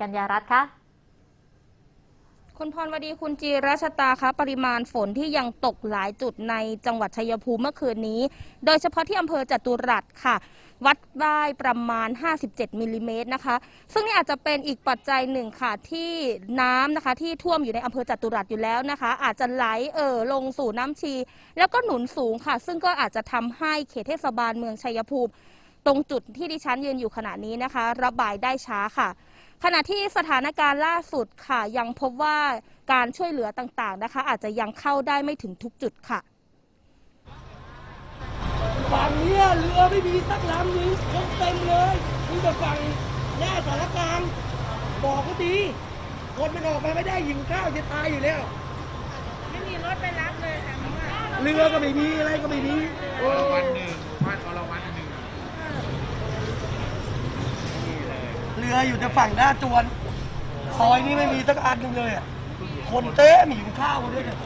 กัญญารัตน์คะคุณพรวดีคุณจีรัชตาคะปริมาณฝนที่ยังตกหลายจุดในจังหวัดชัยภูมิเมื่อคืนนี้ โดยเฉพาะที่อำเภอจตุรัสค่ะ วัดได้ประมาณ 57มิลลิเมตรนะคะ ซึ่งนี่อาจจะเป็นอีกปัจจัยหนึ่งค่ะที่น้ำนะคะ ที่ท่วมอยู่ในอำเภอจตุรัสอยู่แล้วนะคะ อาจจะไหลเอ่อลงสู่น้ำชี แล้วก็หนุนสูงค่ะ ซึ่งก็อาจจะทำให้เขตเทศบาลเมืองชัยภูมิ ตรงจุดที่ดิฉันยืนอยู่ขณะนี้นะคะ ระบายได้ช้าค่ะ ขณะที่สถานการณ์ล่าสุดค่ะ ยังพบว่าการช่วยเหลือต่างๆนะคะ อาจจะยังเข้าได้ไม่ถึงทุกจุดค่ะฝั่งเนี้ยเรือไม่มีสักลำหนึงคนเต็มเลยมีแต่ฝั่งหน้าสารกลางบอกก็ดีคนมันออกมาไม่ได้หิวข้าวจะตายอยู่แล้ว ไม่มีรถไปรับเลยค่ะเรือก็ไม่มีอะไรก็ไม่มีโอ้วันหนึ่งวันอรวันหนึ่งนี่เลย เรืออยู่แต่ฝั่งหน้าจวนซอยนี้ไม่มีสักอันหนึงเลยอะคนเต้มหิวข้าวด้วยเนี่ย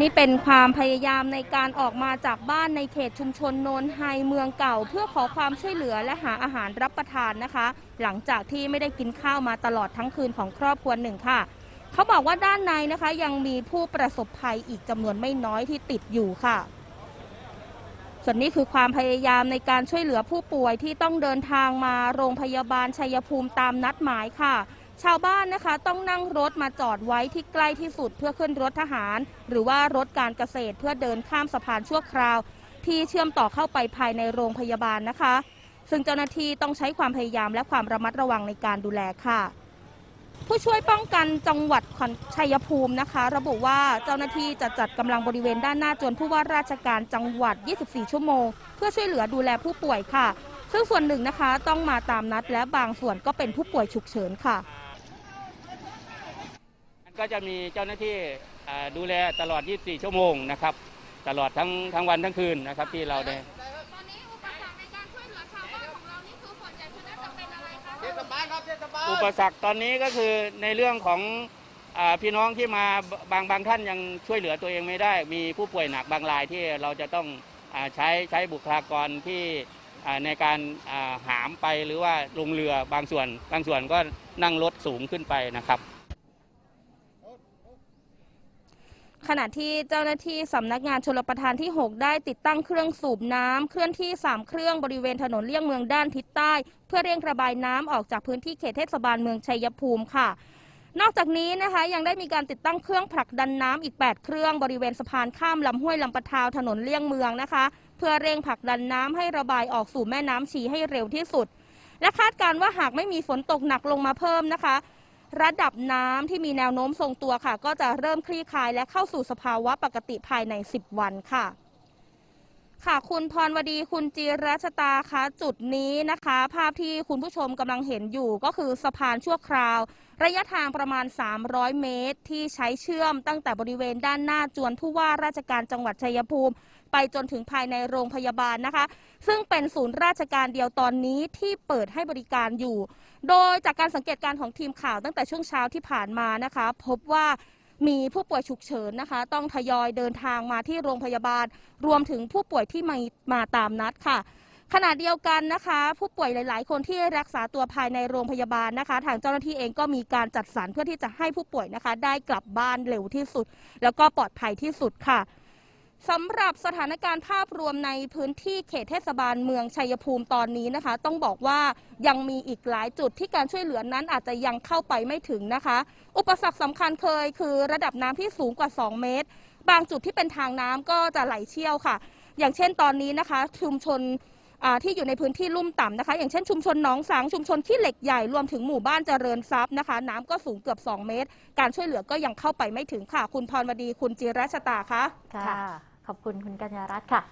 นี่เป็นความพยายามในการออกมาจากบ้านในเขตชุมชนโนนไฮเมืองเก่า เพื่อขอความช่วยเหลือและหาอาหารรับประทานนะคะ หลังจากที่ไม่ได้กินข้าวมาตลอดทั้งคืนของครอบครัวหนึ่งค่ะ เขาบอกว่าด้านในนะคะยังมีผู้ประสบภัยอีกจำนวนไม่น้อยที่ติดอยู่ค่ะ ส่วนนี้คือความพยายามในการช่วยเหลือผู้ป่วยที่ต้องเดินทางมาโรงพยาบาลชัยภูมิตามนัดหมายค่ะ ชาวบ้านนะคะต้องนั่งรถมาจอดไว้ที่ใกล้ที่สุดเพื่อขึ้นรถทหาร หรือว่ารถการเกษตรเพื่อเดินข้ามสะพานชั่วคราว ที่เชื่อมต่อเข้าไปภายในโรงพยาบาลนะคะ ซึ่งเจ้าหน้าที่ต้องใช้ความพยายามและความระมัดระวังในการดูแลค่ะ ผู้ช่วยป้องกันจังหวัดขอนชัยภูมินะคะ ระบุว่าเจ้าหน้าที่จะจัดกำลังบริเวณด้านหน้าจนผู้ว่าราชการจังหวัด 24 ชั่วโมง เพื่อช่วยเหลือดูแลผู้ป่วยค่ะ ซึ่งส่วนหนึ่งนะคะต้องมาตามนัดและบางส่วนก็เป็นผู้ป่วยฉุกเฉินค่ะ ก็จะมีเจ้าหน้าที่ดูแลตลอด 24 ชั่วโมงนะครับ ตลอดทั้งทั้งวันทั้งคืนนะครับที่เราได้ เป็นอะไรคะเทศบาลครับเทศบาลอุปสรรคตอนนี้ก็คือในเรื่องของอาพี่น้องที่มาบางบางท่านยังช่วยเหลือตัวเองไม่ได้ มีผู้ป่วยหนักบางรายที่เราจะต้องอาใช้ใช้บุคลากรที่อ่าในการอ่าหามไปหรือว่าลงเรือบางส่วน บางส่วนก็นั่งรถสูงขึ้นไปนะครับ ขณะที่เจ้าหน้าที่สำนักงานชลประทานที่ 6 ได้ติดตั้งเครื่องสูบน้ำเคลื่อนที่ 3 เครื่องบริเวณถนนเลี่ยงเมืองด้านทิศใต้ เพื่อเร่งระบายน้ำออกจากพื้นที่เขตเทศบาลเมืองชัยภูมิค่ะ นอกจากนี้นะคะยังได้มีการติดตั้งเครื่องผลักดันน้ำอีก 8 เครื่องบริเวณสะพานข้ามลำห้วยลำปะทาวถนนเลี่ยงเมืองนะคะ เพื่อเร่งผลักดันน้ำให้ระบายออกสู่แม่น้ำชีให้เร็วที่สุด และคาดการณ์ว่าหากไม่มีฝนตกหนักลงมาเพิ่มนะคะ ระดับน้ำที่มีแนวโน้มทรงตัวค่ะ ก็จะเริ่มคลี่คลายและเข้าสู่สภาวะปกติภายใน 10 วันค่ะ ค่ะคุณพรวดีคุณจีรัชตาคะจุดนี้นะคะ ภาพที่คุณผู้ชมกำลังเห็นอยู่ก็คือสะพานชั่วคราว ระยะทางประมาณ 300 เมตร ที่ใช้เชื่อมตั้งแต่บริเวณด้านหน้าจวนผู้ว่าราชการจังหวัดชัยภูมิ ไปจนถึงภายในโรงพยาบาลนะคะ ซึ่งเป็นศูนย์ราชการเดียวตอนนี้ที่เปิดให้บริการอยู่ โดยจากการสังเกตการณ์ของทีมข่าวตั้งแต่ช่วงเช้าที่ผ่านมานะคะ พบว่า มีผู้ป่วยฉุกเฉินนะคะ ต้องทยอยเดินทางมาที่โรงพยาบาล รวมถึงผู้ป่วยที่มามาตามนัดค่ะขณะเดียวกันนะคะ ผู้ป่วยหลาย ๆ คนที่รักษาตัวภายในโรงพยาบาลนะคะ ทางเจ้าหน้าที่เองก็มีการจัดสรรเพื่อที่จะให้ผู้ป่วยนะคะ ได้กลับบ้านเร็วที่สุด แล้วก็ปลอดภัยที่สุดค่ะ สำหรับสถานการณ์ภาพรวมในพื้นที่เขตเทศบาลเมืองชัยภูมิตอนนี้นะคะ ต้องบอกว่ายังมีอีกหลายจุดที่การช่วยเหลือนั้นอาจจะยังเข้าไปไม่ถึงนะคะ อุปสรรคสำคัญเคยคือระดับน้ำที่สูงกว่า 2 เมตร บางจุดที่เป็นทางน้ำก็จะไหลเชี่ยวค่ะ อย่างเช่นตอนนี้นะคะ ชุมชน ที่อยู่ในพื้นที่ลุ่มต่ำนะคะ อย่างเช่นชุมชนหนองสังชุมชนที่เหล็กใหญ่รวมถึงหมู่บ้านเจริญทรัพย์นะคะ น้ำก็สูงเกือบ 2 เมตร การช่วยเหลือก็ยังเข้าไปไม่ถึงค่ะ คุณพรวดีคุณจิรัชตาคะค่ะ ขอบคุณคุณกัญญารัตน์ค่ะ